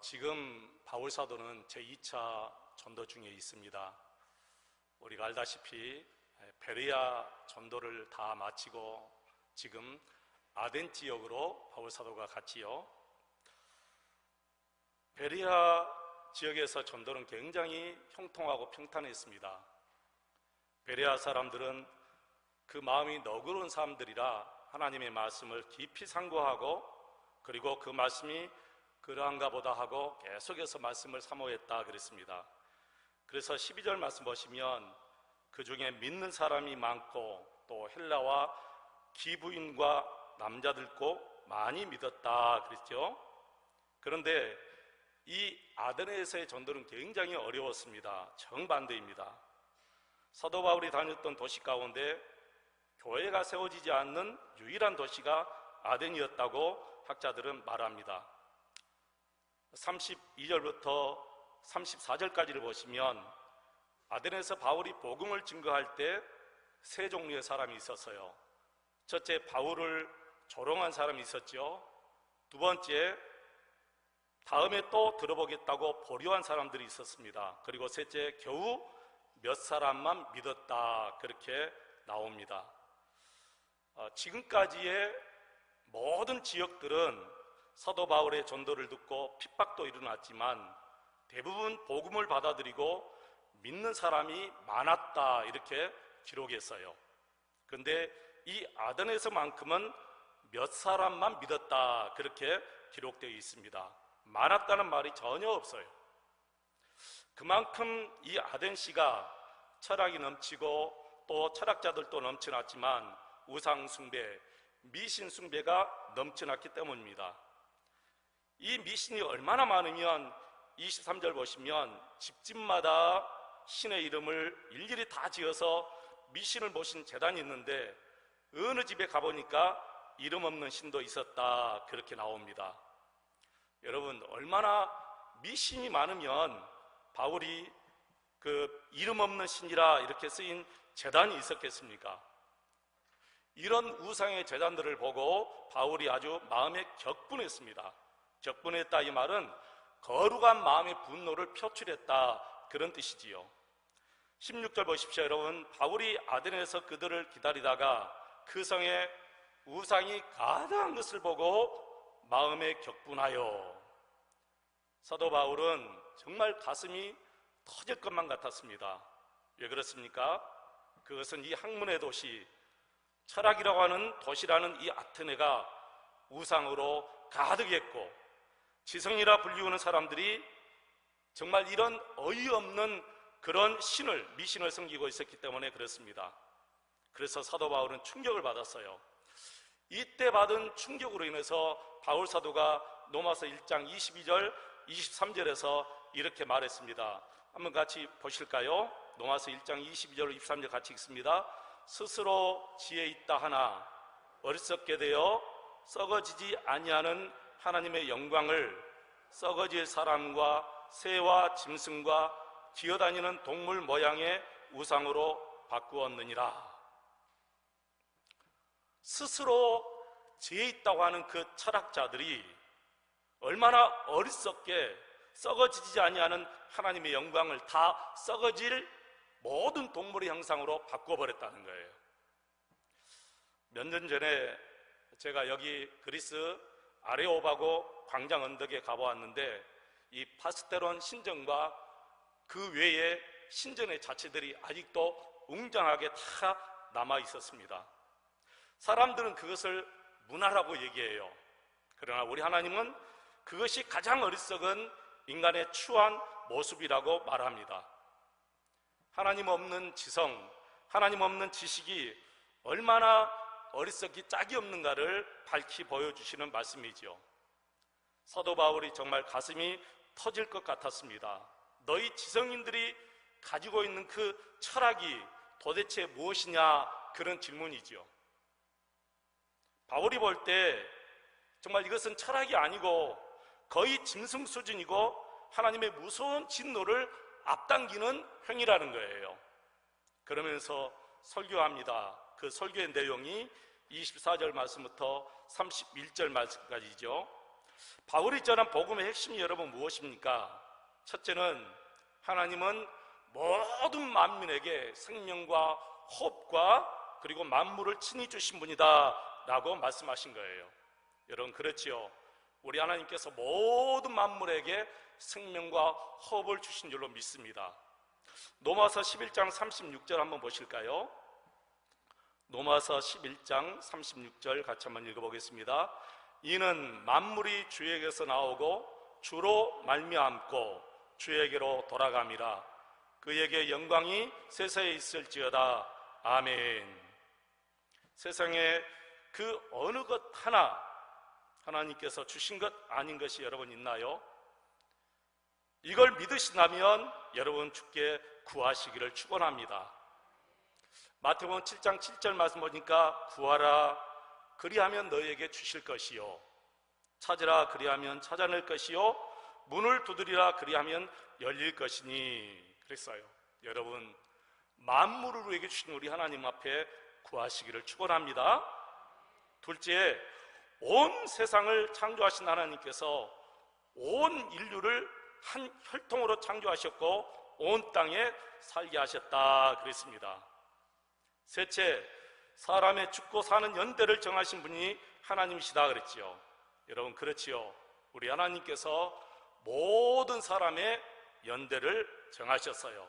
지금 바울 사도는 제2차 전도 중에 있습니다. 우리가 알다시피 베레아 전도를 다 마치고 지금 아덴 지역으로 바울 사도가 갔지요. 베레아 지역에서 전도는 굉장히 형통하고 평탄했습니다. 베레아 사람들은 그 마음이 너그러운 사람들이라 하나님의 말씀을 깊이 상고하고 그리고 그 말씀이 그러한가 보다 하고 계속해서 말씀을 사모했다 그랬습니다. 그래서 12절 말씀 보시면 그 중에 믿는 사람이 많고 또 헬라와 기부인과 남자들고 많이 믿었다 그랬죠. 그런데 이 아데네에서의 전도는 굉장히 어려웠습니다. 정반대입니다. 사도 바울이 다녔던 도시 가운데 교회가 세워지지 않는 유일한 도시가 아덴이었다고 학자들은 말합니다. 32절부터 34절까지를 보시면 아덴에서 바울이 복음을 증거할 때 세 종류의 사람이 있었어요. 첫째, 바울을 조롱한 사람이 있었죠. 두 번째, 다음에 또 들어보겠다고 보류한 사람들이 있었습니다. 그리고 셋째, 겨우 몇 사람만 믿었다. 그렇게 나옵니다. 어, 지금까지의 모든 지역들은 사도 바울의 전도를 듣고 핍박도 일어났지만 대부분 복음을 받아들이고 믿는 사람이 많았다 이렇게 기록했어요. 그런데 이 아덴에서만큼은 몇 사람만 믿었다 그렇게 기록되어 있습니다. 많았다는 말이 전혀 없어요. 그만큼 이 아덴시가 철학이 넘치고 또 철학자들도 넘쳐났지만 우상 숭배, 미신 숭배가 넘쳐났기 때문입니다. 이 미신이 얼마나 많으면 23절 보시면 집집마다 신의 이름을 일일이 다 지어서 미신을 모신 재단이 있는데 어느 집에 가보니까 이름 없는 신도 있었다 그렇게 나옵니다. 여러분 얼마나 미신이 많으면 바울이 그 이름 없는 신이라 이렇게 쓰인 재단이 있었겠습니까? 이런 우상의 재단들을 보고 바울이 아주 마음에 격분했습니다. 격분했다 이 말은 거룩한 마음의 분노를 표출했다 그런 뜻이지요. 16절 보십시오, 여러분. 바울이 아덴에서 그들을 기다리다가 그 성에 우상이 가득한 것을 보고 마음에 격분하여 사도 바울은 정말 가슴이 터질 것만 같았습니다. 왜 그렇습니까? 그것은 이 학문의 도시, 철학이라고 하는 도시라는 이 아테네가 우상으로 가득했고 지성이라 불리우는 사람들이 정말 이런 어이없는 그런 신을 미신을 섬기고 있었기 때문에 그렇습니다. 그래서 사도 바울은 충격을 받았어요. 이때 받은 충격으로 인해서 바울 사도가 로마서 1장 22절, 23절에서 이렇게 말했습니다. 한번 같이 보실까요? 로마서 1장 22절, 23절 같이 읽습니다. 스스로 지혜 있다 하나 어리석게 되어 썩어지지 아니하는 하나님의 영광을 썩어질 사람과 새와 짐승과 기어다니는 동물 모양의 우상으로 바꾸었느니라. 스스로 지혜 있다고 하는 그 철학자들이 얼마나 어리석게 썩어지지 아니하는 하나님의 영광을 다 썩어질 모든 동물의 형상으로 바꿔버렸다는 거예요. 몇 년 전에 제가 여기 그리스 아레오바고 광장 언덕에 가보았는데 이 파스테론 신전과 그 외에 신전의 자체들이 아직도 웅장하게 다 남아 있었습니다. 사람들은 그것을 문화라고 얘기해요. 그러나 우리 하나님은 그것이 가장 어리석은 인간의 추한 모습이라고 말합니다. 하나님 없는 지성, 하나님 없는 지식이 얼마나 어리석기 짝이 없는가를 밝히 보여주시는 말씀이지요. 사도 바울이 정말 가슴이 터질 것 같았습니다. 너희 지성인들이 가지고 있는 그 철학이 도대체 무엇이냐 그런 질문이지요. 바울이 볼 때 정말 이것은 철학이 아니고 거의 짐승 수준이고 하나님의 무서운 진노를 앞당기는 행위라는 거예요. 그러면서 설교합니다. 그 설교의 내용이 24절 말씀부터 31절 말씀까지죠. 바울이 전한 복음의 핵심이 여러분 무엇입니까? 첫째는 하나님은 모든 만민에게 생명과 호흡과 그리고 만물을 친히 주신 분이다 라고 말씀하신 거예요. 여러분 그렇지요. 우리 하나님께서 모든 만물에게 생명과 호흡을 주신 줄로 믿습니다. 노마서 11장 36절 한번 보실까요? 노마서 11장 36절 같이 한번 읽어보겠습니다. 이는 만물이 주에게서 나오고 주로 말미암고 주에게로 돌아감이라 그에게 영광이 세상에 있을지어다 아멘 세상에 그 어느 것 하나 하나님께서 주신 것 아닌 것이 여러분 있나요? 이걸 믿으신다면 여러분 주께 구하시기를 축원합니다. 마태복음 7장 7절 말씀 보니까 구하라 그리하면 너에게 주실 것이요 찾으라 그리하면 찾아낼 것이요 문을 두드리라 그리하면 열릴 것이니 그랬어요. 여러분 만물을 우리에게 주신 우리 하나님 앞에 구하시기를 축원합니다. 둘째 온 세상을 창조하신 하나님께서 온 인류를 한 혈통으로 창조하셨고 온 땅에 살게 하셨다 그랬습니다. 셋째, 사람의 죽고 사는 연대를 정하신 분이 하나님이시다 그랬지요. 여러분 그렇지요. 우리 하나님께서 모든 사람의 연대를 정하셨어요.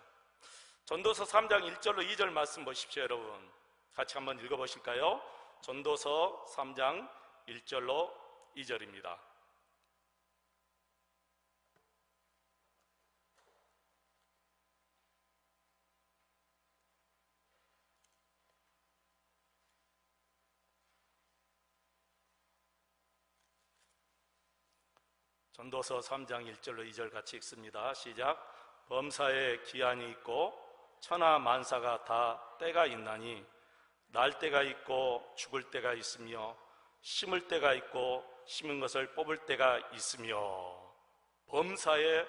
전도서 3장 1절로 2절 말씀 보십시오, 여러분. 같이 한번 읽어 보실까요? 전도서 3장 1절로 2절입니다. 전도서 3장 1절로 2절 같이 읽습니다. 시작. 범사에 기한이 있고 천하 만사가 다 때가 있나니 날 때가 있고 죽을 때가 있으며 심을 때가 있고 심은 것을 뽑을 때가 있으며 범사에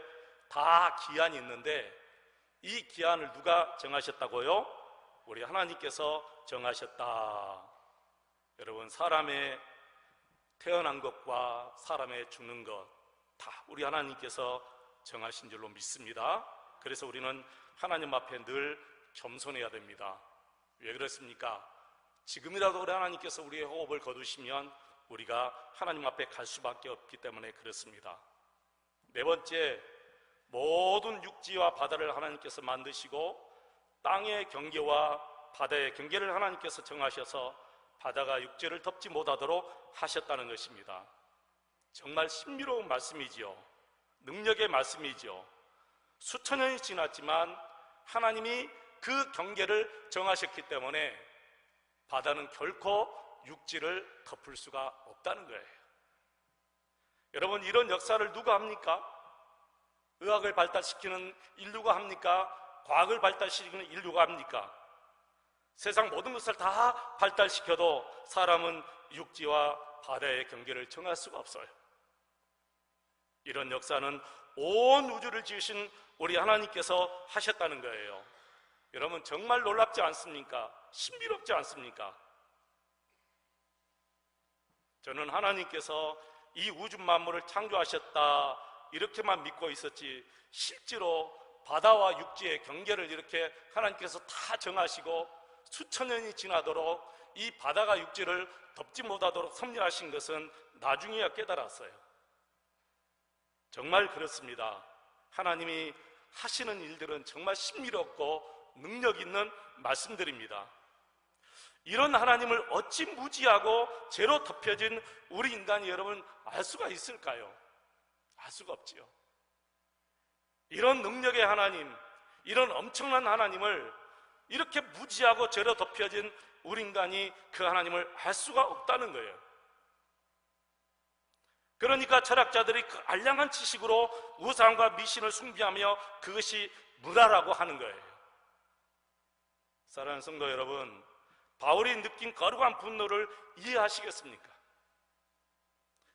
다 기한이 있는데 이 기한을 누가 정하셨다고요? 우리 하나님께서 정하셨다. 여러분 사람의 태어난 것과 사람의 죽는 것 다 우리 하나님께서 정하신 줄로 믿습니다. 그래서 우리는 하나님 앞에 늘 겸손해야 됩니다. 왜 그렇습니까? 지금이라도 우리 하나님께서 우리의 호흡을 거두시면 우리가 하나님 앞에 갈 수밖에 없기 때문에 그렇습니다. 네 번째, 모든 육지와 바다를 하나님께서 만드시고 땅의 경계와 바다의 경계를 하나님께서 정하셔서 바다가 육지를 덮지 못하도록 하셨다는 것입니다. 정말 신비로운 말씀이지요. 능력의 말씀이지요. 수천 년이 지났지만 하나님이 그 경계를 정하셨기 때문에 바다는 결코 육지를 덮을 수가 없다는 거예요. 여러분, 이런 역사를 누가 합니까? 의학을 발달시키는 인류가 합니까? 과학을 발달시키는 인류가 합니까? 세상 모든 것을 다 발달시켜도 사람은 육지와 바다의 경계를 정할 수가 없어요. 이런 역사는 온 우주를 지으신 우리 하나님께서 하셨다는 거예요. 여러분 정말 놀랍지 않습니까? 신비롭지 않습니까? 저는 하나님께서 이 우주 만물을 창조하셨다 이렇게만 믿고 있었지 실제로 바다와 육지의 경계를 이렇게 하나님께서 다 정하시고 수천 년이 지나도록 이 바다가 육지를 덮지 못하도록 섭리하신 것은 나중에야 깨달았어요. 정말 그렇습니다. 하나님이 하시는 일들은 정말 신비롭고 능력 있는 말씀들입니다. 이런 하나님을 어찌 무지하고 죄로 덮여진 우리 인간이 여러분 알 수가 있을까요? 알 수가 없지요. 이런 능력의 하나님, 이런 엄청난 하나님을 이렇게 무지하고 죄로 덮여진 우리 인간이 그 하나님을 알 수가 없다는 거예요. 그러니까 철학자들이 그 알량한 지식으로 우상과 미신을 숭배하며 그것이 문화라고 하는 거예요. 사랑하는 성도 여러분, 바울이 느낀 거룩한 분노를 이해하시겠습니까?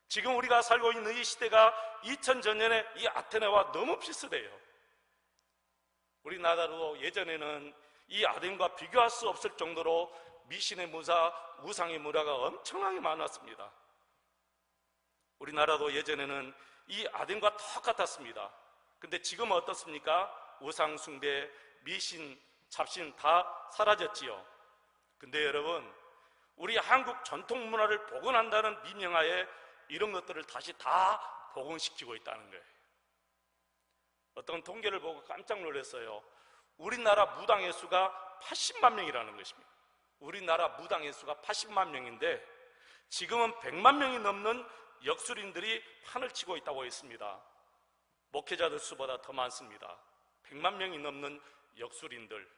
지금 우리가 살고 있는 이 시대가 2000전년의 이 아테네와 너무 비슷해요. 우리나라도 예전에는 이 아덴과 비교할 수 없을 정도로 미신의 문화, 우상의 문화가 엄청나게 많았습니다. 우리나라도 예전에는 이 아덴과 똑같았습니다. 근데 지금은 어떻습니까? 우상숭배, 미신, 잡신 다 사라졌지요. 근데 여러분, 우리 한국 전통 문화를 복원한다는 미명하에 이런 것들을 다시 다 복원시키고 있다는 거예요. 어떤 통계를 보고 깜짝 놀랐어요. 우리나라 무당의 수가 80만 명이라는 것입니다. 우리나라 무당의 수가 80만 명인데 지금은 100만 명이 넘는 역술인들이 판을 치고 있다고 했습니다. 목회자들 수보다 더 많습니다. 100만 명이 넘는 역술인들.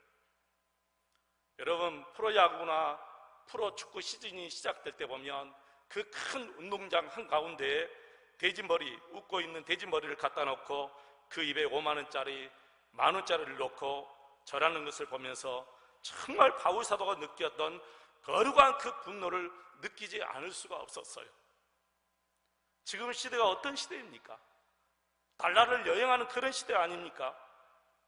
여러분, 프로야구나 프로축구 시즌이 시작될 때 보면 그 큰 운동장 한가운데에 돼지머리, 웃고 있는 돼지머리를 갖다 놓고 그 입에 5만원짜리, 만원짜리를 놓고 절하는 것을 보면서 정말 바울사도가 느꼈던 거룩한 그 분노를 느끼지 않을 수가 없었어요. 지금 시대가 어떤 시대입니까? 달러를 여행하는 그런 시대 아닙니까?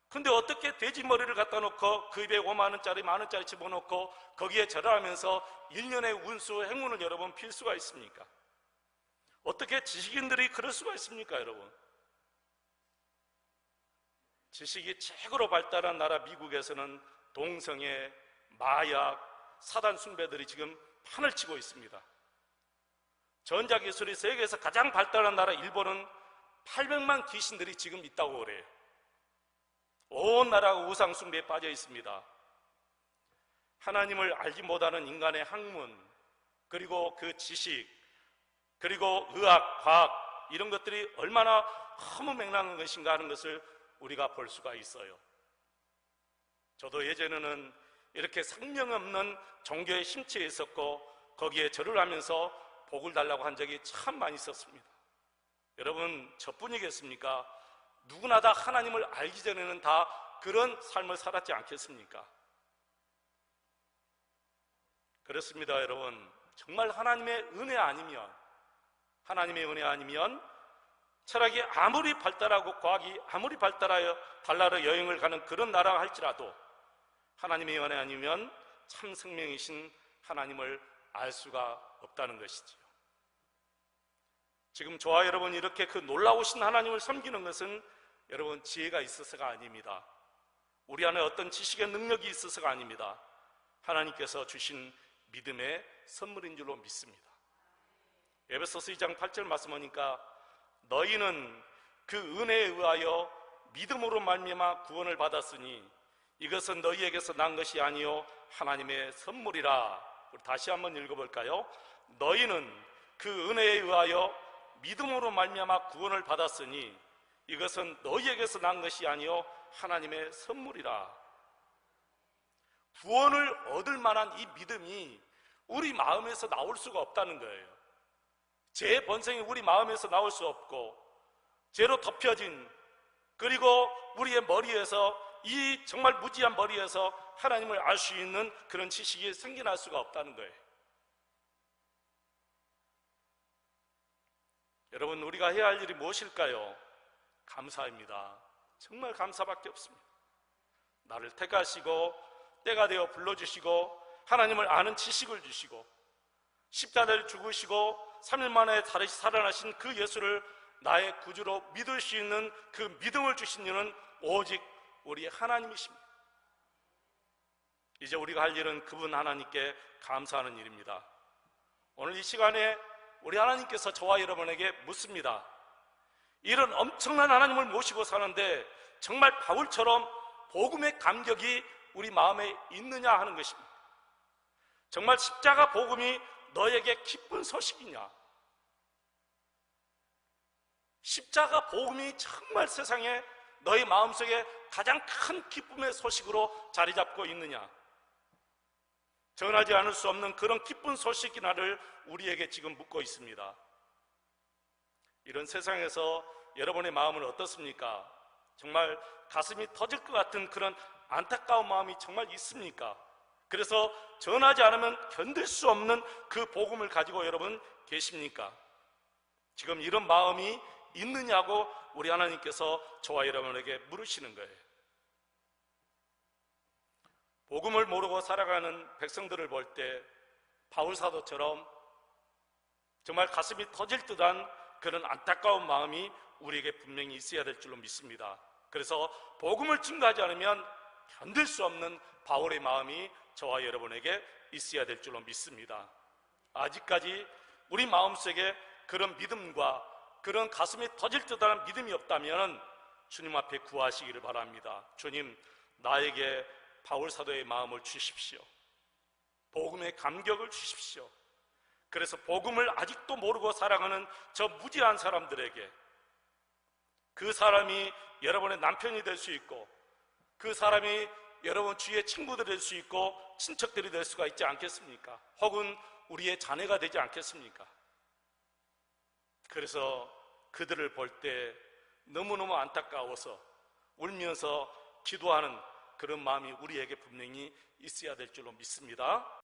근데 어떻게 돼지 머리를 갖다 놓고 그 입에 5만 원짜리, 만 원짜리 집어넣고 거기에 절하면서 1년의 운수, 행운을 여러분 필 수가 있습니까? 어떻게 지식인들이 그럴 수가 있습니까, 여러분? 지식이 최고로 발달한 나라 미국에서는 동성애, 마약, 사단 숭배들이 지금 판을 치고 있습니다. 전자기술이 세계에서 가장 발달한 나라 일본은 800만 귀신들이 지금 있다고 그래요. 온 나라가 우상숭배에 빠져 있습니다. 하나님을 알지 못하는 인간의 학문, 그리고 그 지식, 그리고 의학, 과학, 이런 것들이 얼마나 허무맹랑한 것인가 하는 것을 우리가 볼 수가 있어요. 저도 예전에는 이렇게 생명 없는 종교의 심취에 있었고, 거기에 절을 하면서 복을 달라고 한 적이 참 많이 있었습니다. 여러분, 저뿐이겠습니까? 누구나 다 하나님을 알기 전에는 다 그런 삶을 살았지 않겠습니까? 그렇습니다, 여러분. 정말 하나님의 은혜 아니면, 하나님의 은혜 아니면, 철학이 아무리 발달하고 과학이 아무리 발달하여 달나라 여행을 가는 그런 나라가 할지라도, 하나님의 은혜 아니면 참 생명이신 하나님을 알 수가 없다는 것이지요. 지금 저와 여러분 이렇게 그 놀라우신 하나님을 섬기는 것은 여러분 지혜가 있어서가 아닙니다. 우리 안에 어떤 지식의 능력이 있어서가 아닙니다. 하나님께서 주신 믿음의 선물인 줄로 믿습니다. 에베소서 2장 8절 말씀하니까 너희는 그 은혜에 의하여 믿음으로 말미암아 구원을 받았으니 이것은 너희에게서 난 것이 아니요 하나님의 선물이라. 우리 다시 한번 읽어볼까요? 너희는 그 은혜에 의하여 믿음으로 말미암아 구원을 받았으니 이것은 너희에게서 난 것이 아니요 하나님의 선물이라. 구원을 얻을 만한 이 믿음이 우리 마음에서 나올 수가 없다는 거예요. 제 번성이 우리 마음에서 나올 수 없고 죄로 덮여진 그리고 우리의 머리에서 이 정말 무지한 머리에서 하나님을 알 수 있는 그런 지식이 생겨날 수가 없다는 거예요. 여러분, 우리가 해야 할 일이 무엇일까요? 감사입니다. 정말 감사밖에 없습니다. 나를 택하시고, 때가 되어 불러주시고, 하나님을 아는 지식을 주시고, 십자가를 죽으시고, 3일 만에 다시 살아나신 그 예수를 나의 구주로 믿을 수 있는 그 믿음을 주신 이는 오직 우리 하나님이십니다. 이제 우리가 할 일은 그분 하나님께 감사하는 일입니다. 오늘 이 시간에 우리 하나님께서 저와 여러분에게 묻습니다. 이런 엄청난 하나님을 모시고 사는데 정말 바울처럼 복음의 감격이 우리 마음에 있느냐 하는 것입니다. 정말 십자가 복음이 너에게 기쁜 소식이냐? 십자가 복음이 정말 세상에 너희 마음속에 가장 큰 기쁨의 소식으로 자리 잡고 있느냐? 전하지 않을 수 없는 그런 기쁜 소식이 나를 우리에게 지금 묻고 있습니다. 이런 세상에서 여러분의 마음은 어떻습니까? 정말 가슴이 터질 것 같은 그런 안타까운 마음이 정말 있습니까? 그래서 전하지 않으면 견딜 수 없는 그 복음을 가지고 여러분 계십니까? 지금 이런 마음이 있느냐고 우리 하나님께서 저와 여러분에게 물으시는 거예요. 복음을 모르고 살아가는 백성들을 볼 때 바울 사도처럼 정말 가슴이 터질 듯한 그런 안타까운 마음이 우리에게 분명히 있어야 될 줄로 믿습니다. 그래서 복음을 증거하지 않으면 견딜 수 없는 바울의 마음이 저와 여러분에게 있어야 될 줄로 믿습니다. 아직까지 우리 마음속에 그런 믿음과 그런 가슴이 터질 듯한 믿음이 없다면 주님 앞에 구하시기를 바랍니다. 주님, 나에게 바울 사도의 마음을 주십시오. 복음의 감격을 주십시오. 그래서 복음을 아직도 모르고 살아가는 저 무지한 사람들에게 그 사람이 여러분의 남편이 될 수 있고 그 사람이 여러분 주위의 친구들이 될 수 있고 친척들이 될 수가 있지 않겠습니까? 혹은 우리의 자녀가 되지 않겠습니까? 그래서 그들을 볼 때 너무너무 안타까워서 울면서 기도하는 그런 마음이 우리에게 분명히 있어야 될 줄로 믿습니다.